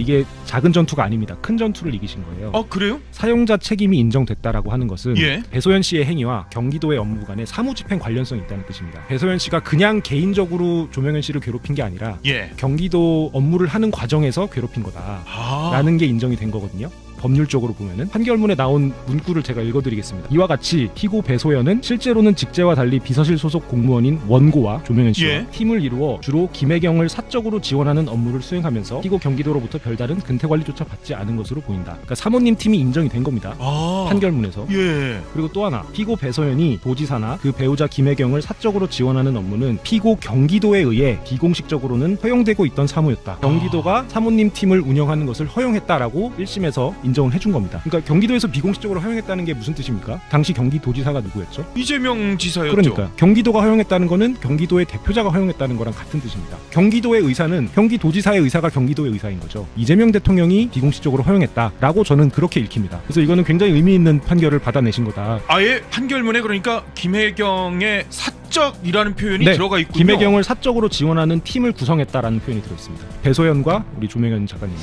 이게 작은 전투가 아닙니다. 큰 전투를 이기신 거예요. 아 그래요? 사용자 책임이 인정됐다라고 하는 것은 예. 배소연 씨의 행위와 경기도의 업무 간에 사무집행 관련성이 있다는 뜻입니다. 배소연 씨가 그냥 개인적으로 조명현 씨를 괴롭힌 게 아니라 예. 경기도 업무를 하는 과정에서 괴롭힌 거다라는 아. 게 인정이 된 거거든요. 법률적으로 보면은 판결문에 나온 문구를 제가 읽어드리겠습니다. 이와 같이 피고 배소연은 실제로는 직제와 달리 비서실 소속 공무원인 원고와 조명현 씨와 예. 팀을 이루어 주로 김혜경을 사적으로 지원하는 업무를 수행하면서 피고 경기도로부터 별다른 근태 관리조차 받지 않은 것으로 보인다. 그러니까 사모님 팀이 인정이 된 겁니다. 아. 판결문에서. 예. 그리고 또 하나 피고 배소연이 도지사나 그 배우자 김혜경을 사적으로 지원하는 업무는 피고 경기도에 의해 비공식적으로는 허용되고 있던 사무였다. 경기도가 사모님 팀을 운영하는 것을 허용했다라고 1심에서 인정을 해준 겁니다. 그러니까 경기도에서 비공식적으로 허용했다는 게 무슨 뜻입니까? 당시 경기도지사가 누구였죠? 이재명 지사였죠. 그러니까 경기도가 허용했다는 거는 경기도의 대표자가 허용했다는 거랑 같은 뜻입니다. 경기도의 의사는 경기도지사의 의사가 경기도의 의사인 거죠. 이재명 대통령이 비공식적으로 허용했다라고 저는 그렇게 읽힙니다. 그래서 이거는 굉장히 의미 있는 판결을 받아내신 거다. 아예 판결문에 그러니까 김혜경의 사적이라는 표현이 네, 들어가 있군요. 김혜경을 사적으로 지원하는 팀을 구성했다라는 표현이 들어있습니다. 배소연과 우리 조명현 작가님.